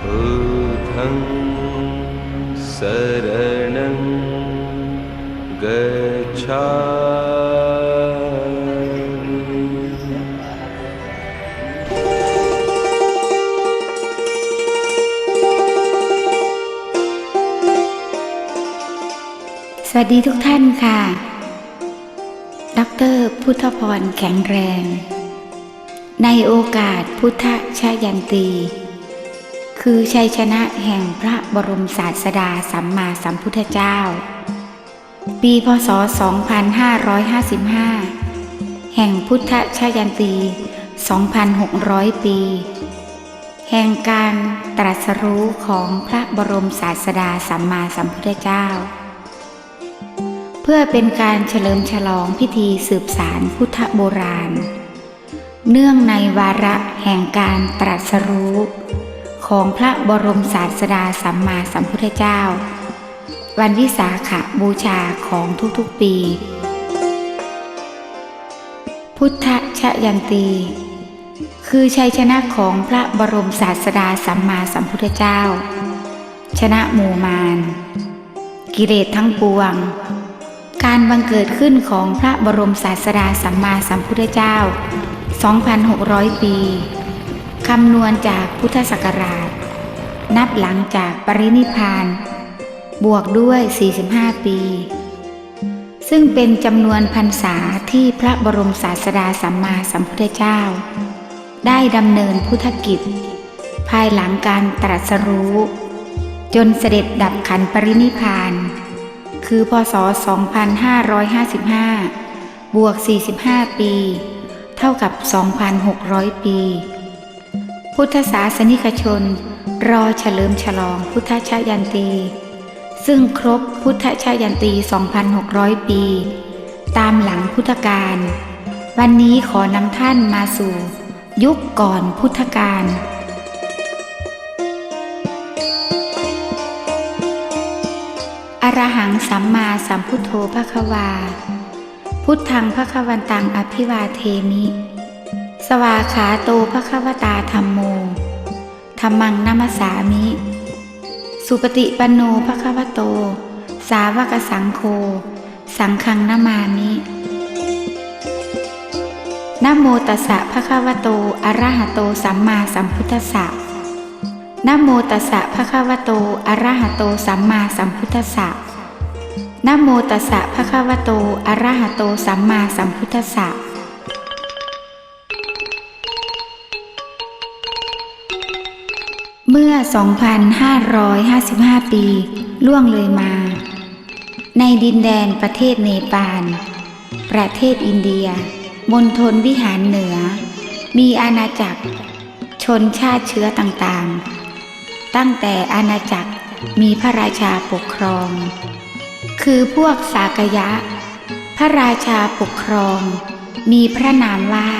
बुद्धं शरणं गच्छामि สวัสดีทุกท่านค่ะ ดรพุทธพรแข็งแรง ในโอกาสพุทธชยันตี คือชัยชนะแห่งพระบรมศาสดาสัมมาสัมพุทธเจ้า ปีพศ 2555 แห่งพุทธชยันตี 2,600 ปี แห่งการตรัสรู้ของพระบรมศาสดาสัมมาสัมพุทธเจ้า เพื่อเป็นการเฉลิมฉลองพิธีสืบสารพุทธโบราณ เนื่องในวาระแห่งการตรัสรู้ ของพระบรมศาสดาสัมมาสัมพุทธเจ้า วันวิสาขบูชาของทุกๆปี พุทธชยันตี คือชัยชนะของพระบรมศาสดาสัมมาสัมพุทธเจ้า ชนะหมู่มาร กิเลสทั้งปวง การบังเกิดขึ้นของพระบรมศาสดาสัมมาสัมพุทธเจ้า 2,600 ปี คำนวณจากพุทธศักราช นับหลังจากปรินิพานบวกด้วย 45 ปี ซึ่งเป็นจำนวนพรรษาที่พระบรมศาสดาสัมมาสัมพุทธเจ้า ได้ดำเนินพุทธกิจ ภายหลังการตรัสรู้ จนเสด็จดับขันปรินิพาน คือพศ 2555 บวก 45 ปี เท่ากับ 2,600 ปี พุทธศาสนิกชน รอเฉลิมฉลองพุทธชายันตี ซึ่งครบพุทธชายันตี 2,600 ปี ตามหลังพุทธกาลวันนี้ขอนำท่านมาสู่ ยุคก่อนพุทธกาลอรหังสัมมาสัมพุทโธภควา พุทธังภควันตังอภิวาเทมิ วาขาโตภควตาธรรมโมธรรมังนัมสสามิ สุปฏิปันโนภควโต สาวกสังโฆ สังฆังนามามินโมตัสสะภะคะวะโตอะรหะโตสัมมาสัมพุทธัสสะนโมตัสสะภะคะวะโตอะรหะโตสัมมาสัมพุทธัสสะนโมตัสสะภะคะวะโตอะรหะโตสัมมาสัมพุทธัสสะ เมื่อ 2,555 ปี ล่วงเลยมา ในดินแดนประเทศเนปาล ประเทศอินเดีย มณฑลวิหารเหนือ มีอาณาจักร ชนชาติเชื้อต่างๆ ตั้งแต่อาณาจักรมีพระราชาปกครอง คือพวกสากยะ พระราชาปกครอง มีพระนามว่า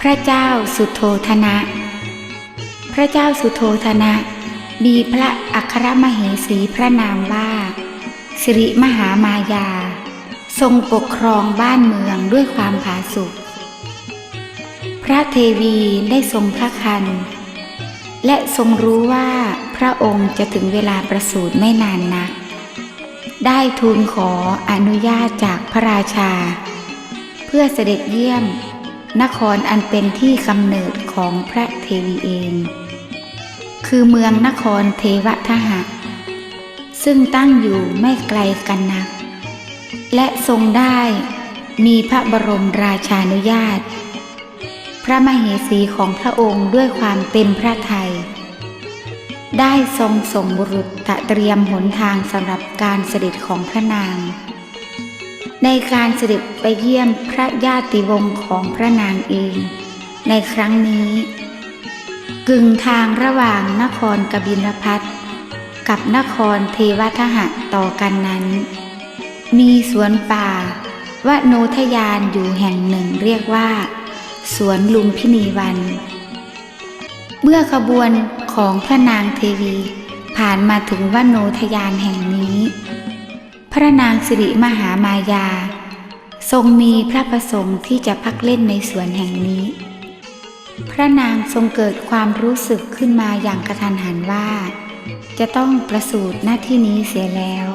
พระเจ้าสุโธธนะ พระเจ้าสุโธธนะ มีพระอัครมเหสีพระนามว่า สิริมหามายา ทรงปกครองบ้านเมืองด้วยความผาสุกพระเทวีได้ทรงพระคัน และทรงรู้ว่าพระองค์จะถึงเวลาประสูติไม่นานนัก ได้ทูลขออนุญาตจากพระราชา เพื่อเสด็จเยี่ยมนครอันเป็นที่กำเนิดของพระเทวีเอง คือเมืองนครเทวทหะ ซึ่งตั้งอยู่ไม่ไกลกันนัก และทรงได้มีพระบรมราชานุญาต พระมเหสีของพระองค์ด้วยความเต็มพระทัยได้ทรงส่งบุรุษตะเตรียมหนทางสำหรับการเสด็จของพระนาง ในการเสด็จไปเยี่ยมพระญาติวงศ์ของพระนางเอง ในครั้งนี้ กึ่งทางระหว่างนครกบิลพัทกับนครเทวทหะต่อกันนั้น มีสวนป่าวโนทยานอยู่แห่งหนึ่งเรียกว่า สวนลุมพินีวัน เมื่อขบวนของพระนางเทวีผ่านมาถึงวโนทยานแห่งนี้ พระนางสิริมหามายา ทรงมีพระประสงค์ที่จะพักเล่นในสวนแห่งนี้ พระนางทรงเกิดความรู้สึกขึ้นมาอย่างกระทันหันว่า จะต้องประสูติหน้าที่นี้เสียแล้ว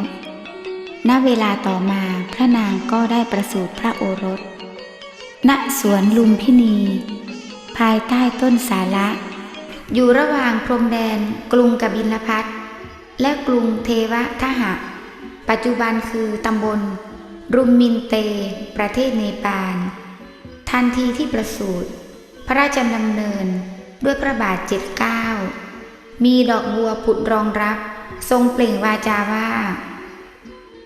ณ เวลาต่อมาพระนางก็ได้ประสูติพระโอรส ณ สวนลุมพินี ภายใต้ต้นสาระ อยู่ระหว่างพรมแดนกรุงกบิลพัทและกรุงเทวทหะ ปัจจุบันคือตำบล รุมมินเต ประเทศเนปาล ทันทีที่ประสูติ พระราชดำเนินด้วยพระบาทเจ็ดเก้ามีดอกบัวผุดรองรับ ทรงเปล่งวาจาว่า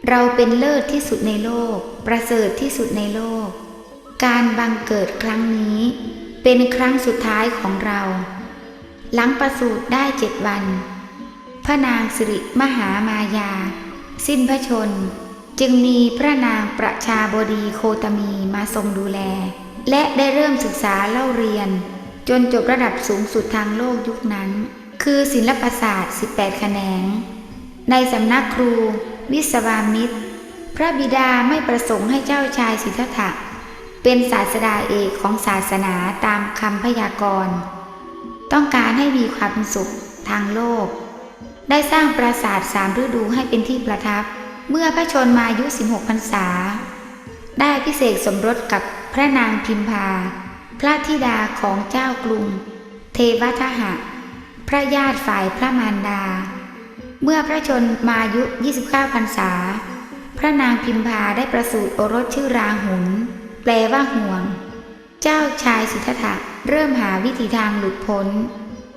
เราเป็นเลิศที่สุดในโลก ประเสริฐที่สุดในโลก การบังเกิดครั้งนี้ เป็นครั้งสุดท้ายของเรา หลังประสูติได้เจ็ดวัน พระนางสิริมหามายา สิ้นพระชน จึงมีพระนางประชาบดีโคตมีมาทรงดูแล และได้เริ่มศึกษาเล่าเรียน จนจบระดับสูงสุดทางโลกยุคนั้น คือศิลปศาสตร์ 18 แขนง ในสำนักครู วิศวามิตร พระบิดาไม่ประสงค์ให้เจ้าชายสิทธัตถะเป็นศาสดาเอกของศาสนาตามคำพยากรณ์ ต้องการให้มีความสุขทางโลก ได้สร้างปราสาทสามฤดูให้เป็นที่ประทับ เมื่อพระชนมายุ 16 พรรษา ได้พิเศษสมรสกับ พระนางพิมพา พระธิดาของเจ้ากรุง เทวทหะ พระญาติฝ่ายพระมารดา เมื่อพระชนมายุ 29พรรษา พระนางพิมพาได้ประสูติโอรสชื่อราหุลแปลว่าห่วง เจ้าชายสิทธัตถะเริ่มหาวิธีทางหลุดพ้น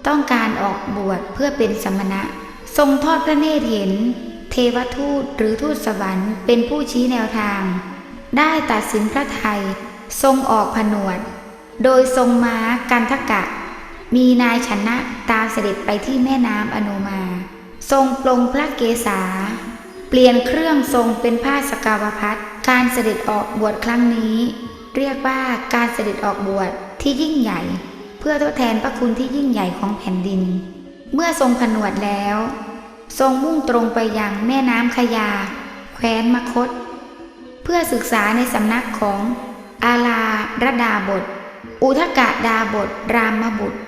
ต้องการออกบวชเพื่อเป็นสมณะ ทรงทอดพระเนตรเห็น เทวทูตหรือทูตสวรรค์เป็นผู้ชี้แนวทางได้ตัดสินพระไทย ทรงออกผนวด โดยทรงม้ากันทกะ มีนายชนะตามเสด็จไปที่แม่น้ำอโนมา ทรงปลงพระเกศา เปลี่ยนเครื่องทรงเป็นผ้าสกาวพัดการเสด็จออกบวชครั้งนี้ เรียกว่าการเสด็จออกบวชที่ยิ่งใหญ่ เพื่อทดแทนพระคุณที่ยิ่งใหญ่ของแผ่นดิน เมื่อทรงผนวดแล้ว ทรงมุ่งตรงไปยังแม่น้ำขยา แคว้นมคต เพื่อศึกษาในสำนักของ อาลาระดาบท อุทกะดาบท รามบุตร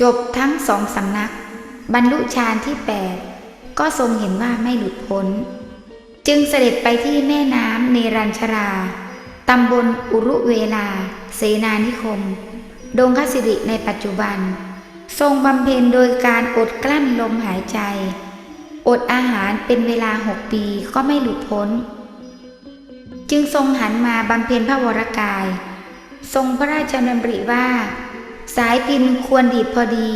จบทั้งสองสำนัก บรรลุฌานที่แปดก็ทรงเห็นว่าไม่หลุดพ้น จึงเสด็จไปที่แม่น้ำเนรัญชราตำบลอุรุเวลา เสนานิคม ดงคสิริในปัจจุบัน ทรงบำเพ็ญโดยการอดกลั้นลมหายใจ อดอาหารเป็นเวลาหกปีก็ไม่หลุดพ้น จึงทรงหันมาบำเพ็ญพระวรกาย ทรงพระราชดำริว่า สายพินควรดีดพอดี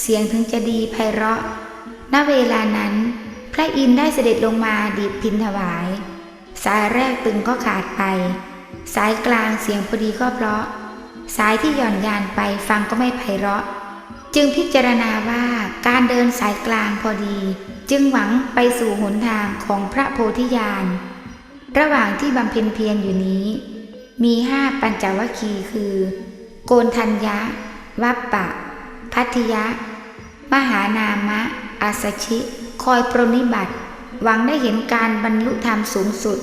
เสียงถึงจะดีไพเราะ ณเวลานั้น พระอินได้เสด็จลงมาดีดพินถวาย สายแรกตึงก็ขาดไป สายกลางเสียงพอดีก็เพราะ สายที่หย่อนยานไปฟังก็ไม่ไพเราะ จึงพิจารณาว่าการเดินสายกลางพอดี จึงหวังไปสู่หนทางของพระโพธิญาณ ระหว่างที่บำเพ็ญเพียรอยู่นี้ มีห้าปัญจวัคคีย์คือ โกนทัญญะ วัปปะ พัทยะ มหานามะ อาสชิ คอยปรนิบัติ หวังได้เห็นการบรรลุธรรมสูงสุด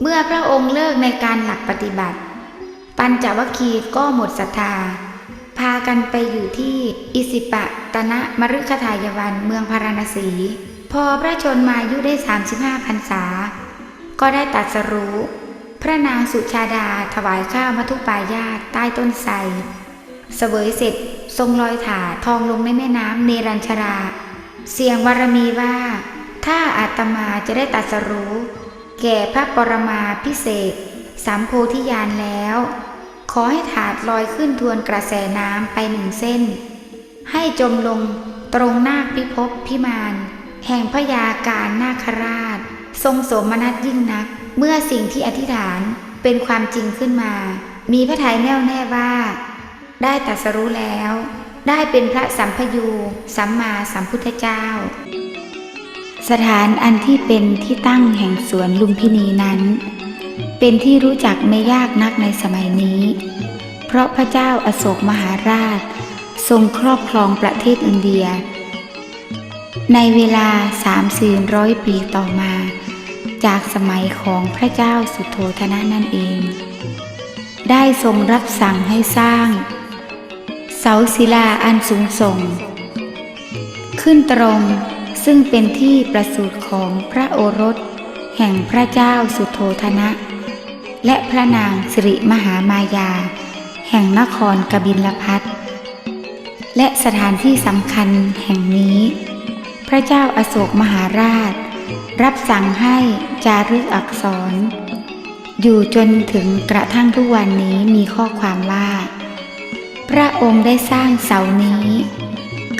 เมื่อพระองค์เลิกในการหลักปฏิบัติ ปัญจวัคคีย์ก็หมดศรัทธา พากันไปอยู่ที่อิสิปะตนะมฤคทายวันเมืองพาราณสี พอพระชนมายุได้ 35พรรษา ก็ได้ตัดสรู้ พระนางสุชาดาถวายข้าวมัทุปายาตใต้ต้นไทรเสวยเสร็จทรงลอยถาทองลงในแม่น้ำเนรัญชรา เสียงวารมีว่า ถ้าอาตมาจะได้ตัดสรู้ แก่พระปรมาพิเศษสามโพธิญาณแล้ว ขอให้ถาดลอยขึ้นทวนกระแสน้ำไปหนึ่งเส้น ให้จมลงตรงนาคพิภพพิมาน แห่งพยาการนาคราช ทรงโสมนัสยิ่งนัก เมื่อสิ่งที่อธิษฐานเป็นความจริงขึ้นมา มีพระทัยแน่วแน่ว่า ได้ตรัสรู้แล้ว ได้เป็นพระสัมพยูสัมมาสัมพุทธเจ้า สถานอันที่เป็นที่ตั้งแห่งสวนลุมพินีนั้น เป็นที่รู้จักไม่ยากนักในสมัยนี้ เพราะพระเจ้าอโศกมหาราช ทรงครอบครองประเทศอินเดีย ในเวลาสามสี่ร้อยปีต่อมา จากสมัยของพระเจ้าสุโธทนะนั่นเอง ได้ทรงรับสั่งให้สร้าง เสาศิลาอันสูงส่ง ขึ้นตรงซึ่งเป็นที่ประสูติของพระโอรส แห่งพระเจ้าสุโธธนะ และพระนางสิริมหามายา แห่งนครกบิลพัทและสถานที่สำคัญแห่งนี้ พระเจ้าอาโศกมหาราช รับสั่งให้จารึกอักษร อยู่จนถึงกระทั่งทุกวันนี้มีข้อความว่า พระองค์ได้สร้างเสานี้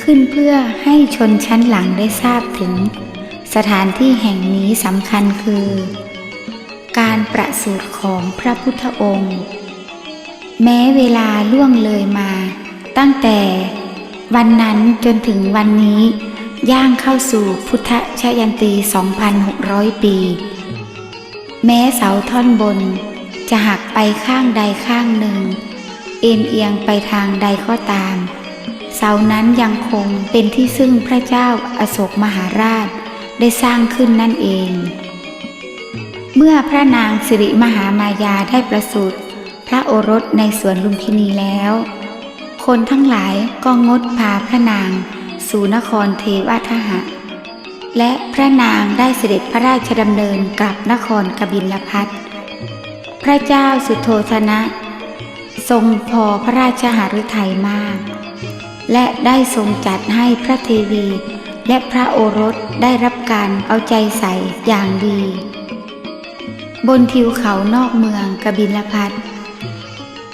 ขึ้นเพื่อให้ชนชั้นหลังได้ทราบถึง สถานที่แห่งนี้สำคัญคือ การประสูติของพระพุทธองค์ แม้เวลาล่วงเลยมา ตั้งแต่วันนั้นจนถึงวันนี้ ย่างเข้าสู่พุทธชยันตี 2,600 ปี แม้เสาท่อนบน จะหักไปข้างใดข้างหนึ่ง เอ็นเอียงไปทางใดก็ตาม เสานั้นยังคงเป็นที่ซึ่งพระเจ้าอโศกมหาราชได้สร้างขึ้นนั่นเอง เมื่อพระนางสิริมหามายาได้ประสูติพระโอรสในสวนลุมพินีแล้ว คนทั้งหลายก็งดพาพระนาง สู่นครเทวทหะ และพระนางได้เสด็จพระราชดำเนินกลับนครกบิลพัทพระเจ้าสุโธธนะ ทรงพอพระราชหฤทัยมาก และได้ทรงจัดให้พระเทวี และพระโอรสได้รับการเอาใจใส่อย่างดี บนทิวเขานอกเมืองกบิลพัท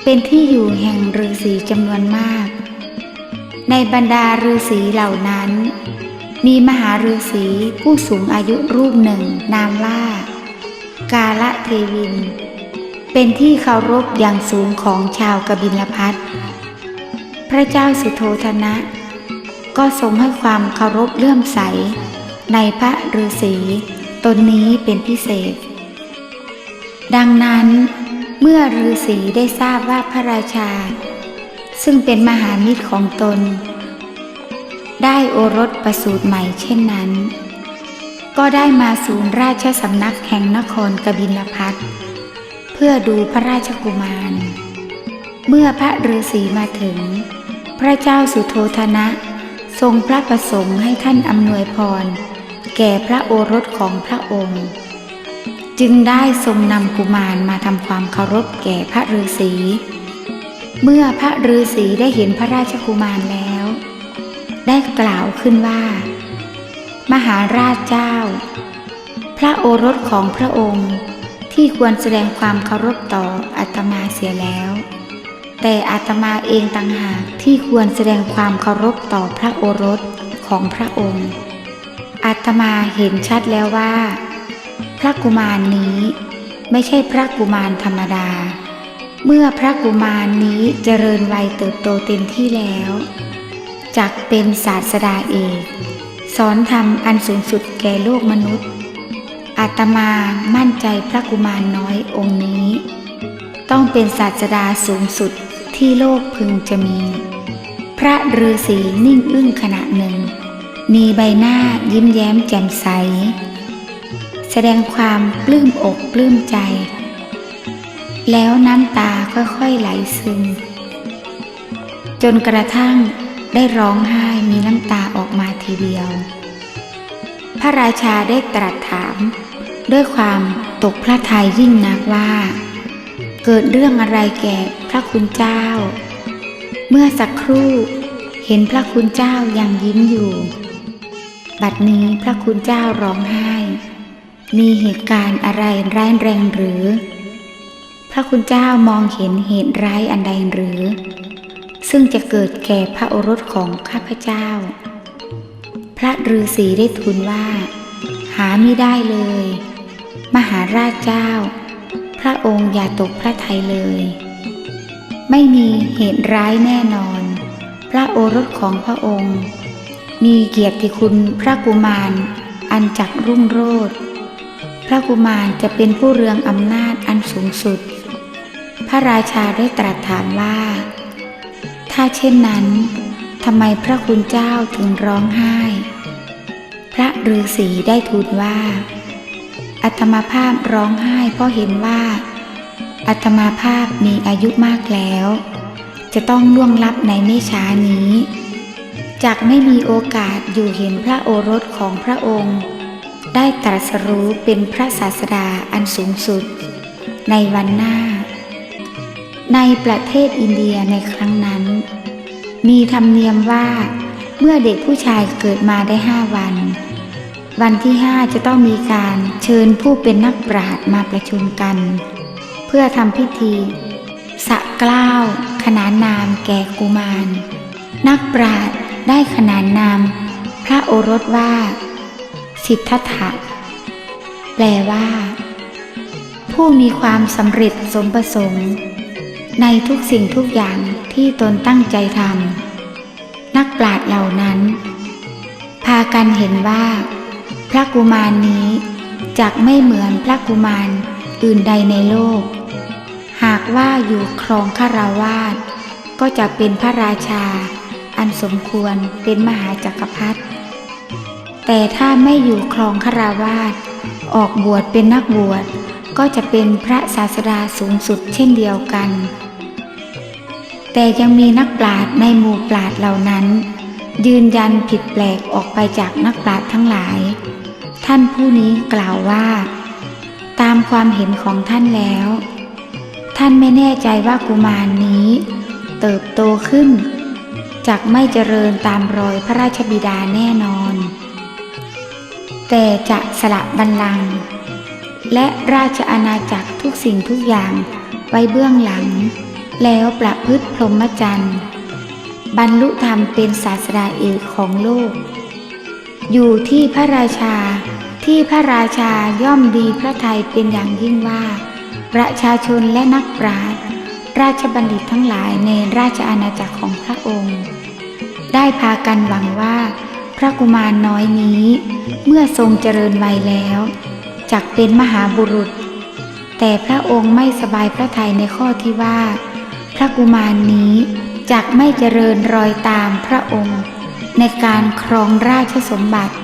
เป็นที่อยู่แห่งฤาษีจำนวนมาก ในบรรดาฤาษีเหล่านั้น มีมหาฤาษีผู้สูงอายุรูปหนึ่งนามว่า กาละเทวิน เป็นที่เคารพอย่างสูงของชาวกบิลพัทพระเจ้าสุโธธนะ ก็ทรงให้ความเคารพเลื่อมใส ในพระฤาษีตนนี้เป็นพิเศษ ดังนั้น เมื่อฤาษีได้ทราบว่าพระราชา ซึ่งเป็นมหามิตรของตน ได้โอรสประสูติใหม่เช่นนั้น ก็ได้มาศูนย์ราชสำนักแห่งนครกบิลพัทเพื่อดูพระราชกุมาร เมื่อพระฤาษีมาถึง พระเจ้าสุโธธนะ ทรงพระประสงค์ให้ท่านอำนวยพร แก่พระโอรสของพระองค์ จึงได้ทรงนำกุมารมาทำความเคารพแก่พระฤาษี เมื่อพระฤาษีได้เห็นพระราชกุมารแล้ว ได้กล่าวขึ้นว่า มหาราชเจ้า พระโอรสของพระองค์ที่ควรแสดงความเคารพต่ออาตมาเสียแล้ว แต่อาตมาเองต่างหากที่ควรแสดงความเคารพต่อพระโอรสของพระองค์ อาตมาเห็นชัดแล้วว่า พระกุมารนี้ไม่ใช่พระกุมารธรรมดา เมื่อพระกุมารนี้เจริญวัยเติบโตเต็มที่แล้ว จักเป็นศาสดาเอกสอนธรรมอันสูงสุดแก่โลกมนุษย์ อาตมามั่นใจพระกุมารน้อยองค์นี้ ต้องเป็นศาสดาสูงสุดที่โลกพึงจะมี พระฤาษีนิ่งอึ้งขณะหนึ่ง มีใบหน้ายิ้มแย้มแจ่มใส แสดงความปลื้มอกปลื้มใจ แล้วน้ำตาค่อยๆไหลซึม จนกระทั่งได้ร้องไห้มีน้ำตาออกมาทีเดียว พระราชาได้ตรัสถาม ด้วยความตกพระทัยยิ่งนักว่า เกิดเรื่องอะไรแก่พระคุณเจ้า เมื่อสักครู่เห็นพระคุณเจ้ายังยิ้มอยู่ บัดนี้พระคุณเจ้าร้องไห้ มีเหตุการณ์อะไรร้ายแรงหรือ พระคุณเจ้ามองเห็นเหตุร้ายอันใดหรือ ซึ่งจะเกิดแก่พระโอรสของข้าพเจ้า พระฤาษีได้ทูลว่า หาไม่ได้เลย มหาราชเจ้า พระองค์อย่าตกพระทัยเลย ไม่มีเหตุร้ายแน่นอน พระโอรสของพระองค์ มีเกียรติคุณพระกุมารอันจักรุ่งโรจน์พระกุมารจะเป็นผู้เรืองอำนาจอันสูงสุด พระราชาได้ตรัสถามว่า ถ้าเช่นนั้นทำไมพระคุณเจ้าถึงร้องไห้ พระฤาษีได้ทูลว่า อัตมาภาพร้องไห้เพราะเห็นว่า อัตมาภาพมีอายุมากแล้ว จะต้องล่วงลับในไม่ช้านี้จากไม่มีโอกาสอยู่เห็นพระโอรสของพระองค์ ได้ตรัสรู้เป็นพระศาสดาอันสูงสุด ในวันหน้า ในประเทศอินเดียในครั้งนั้น มีธรรมเนียมว่าเมื่อเด็กผู้ชายเกิดมาได้ห้าวัน วันที่ห้าจะต้องมีการเชิญผู้เป็นนักปราชญ์มาประชุมกัน เพื่อทำพิธี สะเกล้าว ขนานนามแก่กุมาร นักปราชญ์ได้ขนานนาม พระโอรสว่า สิทธัตถะแปลว่า ผู้มีความสำเร็จสมประสงค์ ในทุกสิ่งทุกอย่างที่ตนตั้งใจทำนักปราชญ์เหล่านั้น พากันเห็นว่า พระกุมารนี้จักไม่เหมือนพระกุมารอื่นใดในโลก หากว่าอยู่ครองคาราวาสก็จะเป็นพระราชา อันสมควรเป็นมหาจักรพรรดิแต่ถ้าไม่อยู่ครองคาราวาสออกบวชเป็นนักบวชก็จะเป็นพระศาสดาสูงสุดเช่นเดียวกัน แต่ยังมีนักปราชญ์ในหมู่ปราชญ์เหล่านั้น ยืนยันผิดแปลกออกไปจากนักปราชญ์ทั้งหลาย ท่านผู้นี้กล่าวว่า ตามความเห็นของท่านแล้ว ท่านไม่แน่ใจว่ากุมารนี้ เติบโตขึ้นจากไม่เจริญตามรอยพระราชบิดาแน่นอน แต่จะสละบัลลังก์และราชอาณาจักรทุกสิ่งทุกอย่างไว้เบื้องหลัง แล้วประพฤติพรหมจรรย์ บรรลุธรรมเป็นศาสดาเอกของโลก อยู่ที่พระราชาที่พระราชาย่อมดีพระทัยเป็นอย่างยิ่งว่า ประชาชนและนักปราชญ์ราชบัณฑิตทั้งหลายในราชอาณาจักรของพระองค์ ได้พากันหวังว่า พระกุมารน้อยนี้ เมื่อทรงเจริญวัยแล้วจักเป็นมหาบุรุษ แต่พระองค์ไม่สบายพระทัยในข้อที่ว่า พระกุมารนี้จักไม่เจริญรอยตามพระองค์ ในการครองราชสมบัติ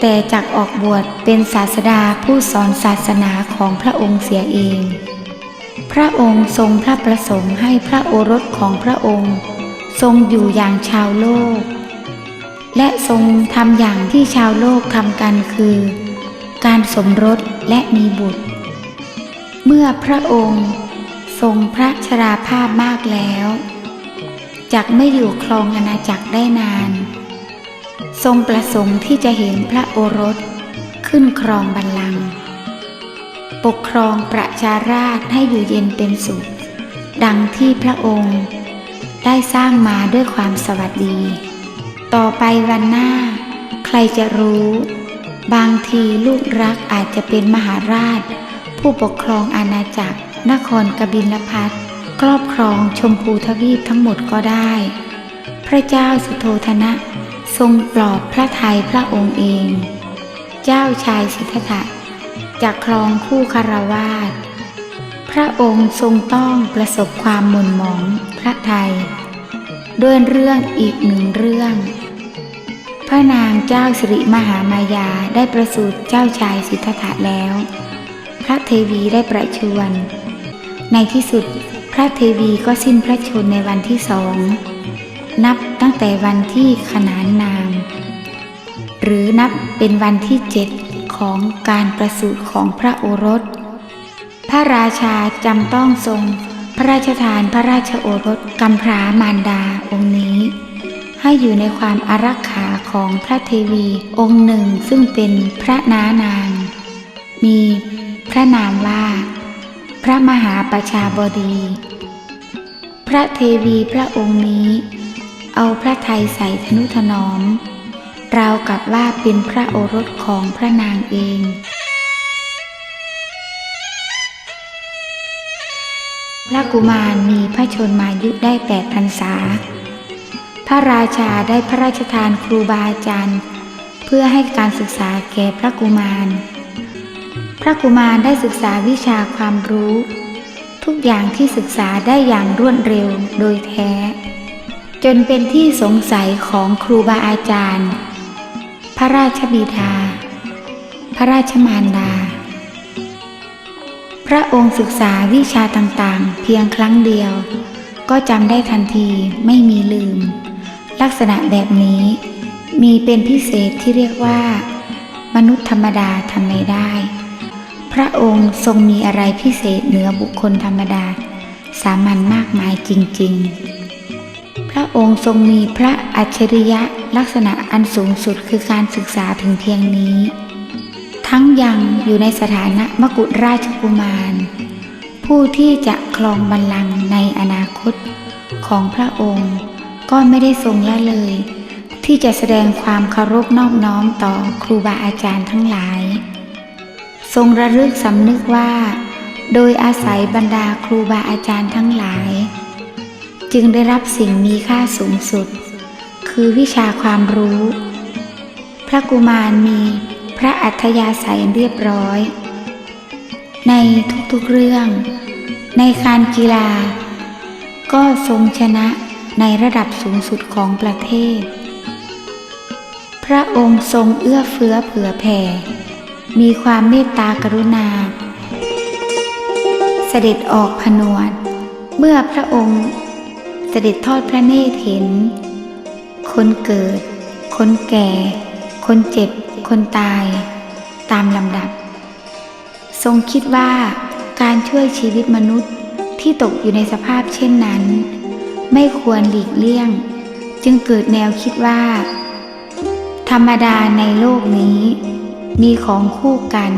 แต่จักออกบวชเป็นศาสดาผู้สอนศาสนาของพระองค์เสียเอง พระองค์ทรงพระประสงค์ให้พระโอรสของพระองค์ ทรงอยู่อย่างชาวโลก และทรงทำอย่างที่ชาวโลกทำกันคือ การสมรสและมีบุตร เมื่อพระองค์ ทรงพระชราภาพมากแล้วจักไม่อยู่ครองอาณาจักรได้นาน ทรงประสงค์ที่จะเห็นพระโอรสขึ้นครองบัลลังก์ปกครองประชาราชให้อยู่เย็นเป็นสุข ดังที่พระองค์ได้สร้างมาด้วยความสวัสดี ต่อไปวันหน้า ใครจะรู้ บางทีลูกรักอาจจะเป็นมหาราช ผู้ปกครองอาณาจักร นครกบิลพัทครอบครองชมพูทวีปทั้งหมดก็ได้ พระเจ้าสุโธธนะ ทรงปลอบพระทัยพระองค์เอง เจ้าชายสิทธัตถะจะครองคู่คารวาสพระองค์ทรงต้องประสบความหม่นหมองพระไทย ด้วยเรื่องอีกหนึ่งเรื่อง พระนางเจ้าสิริมหามายาได้ประสูติเจ้าชายสิทธัตถะแล้ว พระเทวีได้ประชวร ในที่สุดพระเทวีก็สิ้นพระชนในวันที่สอง นับตั้งแต่วันที่ขนานนาม หรือนับเป็นวันที่เจ็ดของการประสูติของพระโอรส พระราชาจำต้องทรง พระราชทานพระราชโอรสกำพร้ามารดาองค์นี้ ให้อยู่ในความอารักขาของพระเทวีองค์หนึ่งซึ่งเป็นพระนานาง มีพระนามว่า พระมหาประชาบดี พระเทวีพระองค์นี้ เอาพระไทยใส่ธนุถนอม ราวกับว่าเป็นพระโอรสของพระนางเองพระกุมารมีพระชนมายุได้แปดพรรษา พระราชาได้พระราชทานครูบาอาจารย์ เพื่อให้การศึกษาแก่พระกุมาร พระกุมารได้ศึกษาวิชาความรู้ ทุกอย่างที่ศึกษาได้อย่างรวดเร็วโดยแท้ จนเป็นที่สงสัยของครูบาอาจารย์ พระราชบิดา พระราชมารดา พระองค์ศึกษาวิชาต่างๆ เพียงครั้งเดียว ก็จำได้ทันทีไม่มีลืม ลักษณะแบบนี้มีเป็นพิเศษที่เรียกว่า มนุษย์ธรรมดาทำไม่ได้ พระองค์ทรงมีอะไรพิเศษเหนือบุคคลธรรมดา สามัญมากมายจริง ๆ พระองค์ทรงมีพระอัจฉริยะลักษณะอันสูงสุดคือการศึกษาถึงเพียงนี้ ทั้งยังอยู่ในสถานะมกุฎราชกุมาร ผู้ที่จะครองบัลลังก์ในอนาคตของพระองค์ ก็ไม่ได้ทรงละเลย ที่จะแสดงความเคารพนอบน้อมต่อครูบาอาจารย์ทั้งหลาย ทรงระลึกสำนึกว่า โดยอาศัยบรรดาครูบาอาจารย์ทั้งหลาย จึงได้รับสิ่งมีค่าสูงสุด คือวิชาความรู้ พระกุมารมีพระอัธยาศัยเรียบร้อย ในทุกๆเรื่อง ในการกีฬา ก็ทรงชนะในระดับสูงสุดของประเทศ พระองค์ทรงเอื้อเฟื้อเผื่อแผ่ มีความเมตตากรุณา เสด็จออกผนวด เมื่อพระองค์ เสด็จทอดพระเนตรเห็น คนเกิด คนแก่ คนเจ็บ คนตาย ตามลำดับ ทรงคิดว่าการช่วยชีวิตมนุษย์ที่ตกอยู่ในสภาพเช่นนั้น ไม่ควรหลีกเลี่ยง จึงเกิดแนวคิดว่า ธรรมดาในโลกนี้ มีของคู่กัน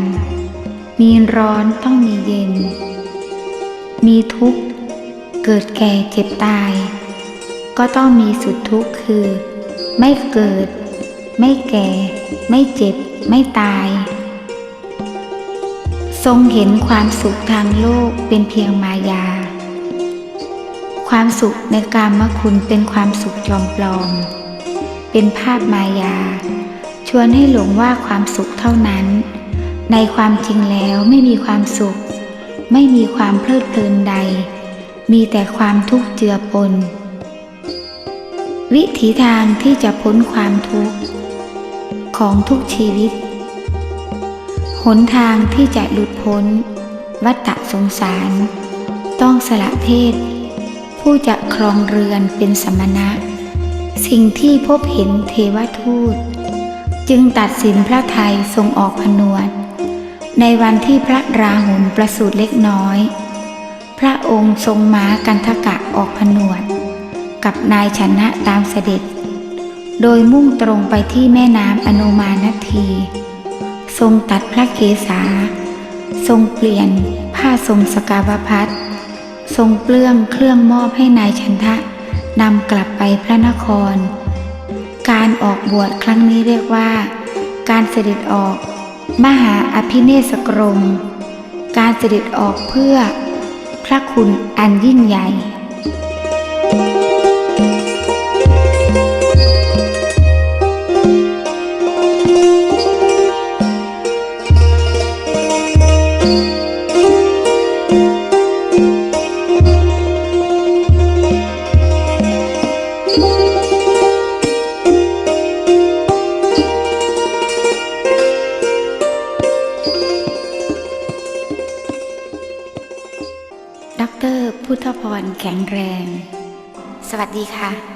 มีร้อนต้องมีเย็น มีทุกข์ เกิดแก่เจ็บตาย ก็ต้องมีสุดทุกข์คือ ไม่เกิด ไม่แก่ ไม่เจ็บ ไม่ตาย ทรงเห็นความสุขทางโลกเป็นเพียงมายา ความสุขในกามคุณเป็นความสุขจอมปลอม เป็นภาพมายา วนให้หลงว่าความสุขเท่านั้น ในความจริงแล้วไม่มีความสุข ไม่มีความเพลิดเพลินใด มีแต่ความทุกข์เจือปน วิถีทางที่จะพ้นความทุกข์ ของทุกชีวิต หนทางที่จะหลุดพ้น วัฏสงสาร ต้องสละเพศ ผู้จะครองเรือนเป็นสมณะ สิ่งที่พบเห็นเทวทูต จึงตัดสินพระไทยทรงออกผนวดในวันที่พระราหุลประสูติเล็กน้อย พระองค์ทรงม้ากันทกะออกผนวดกับนายชนะตามเสด็จ โดยมุ่งตรงไปที่แม่น้ำอนุมานที ทรงตัดพระเกศา ทรงเปลี่ยนผ้าทรงสกาวพัดทรงเปลื้องเครื่องมอบให้นายชันทะนำกลับไปพระนคร การออกบวชครั้งนี้เรียกว่า การเสด็จออก มหาอภิเนศกรม การเสด็จออกเพื่อพระคุณอันยิ่งใหญ่ วัสดีค่ะ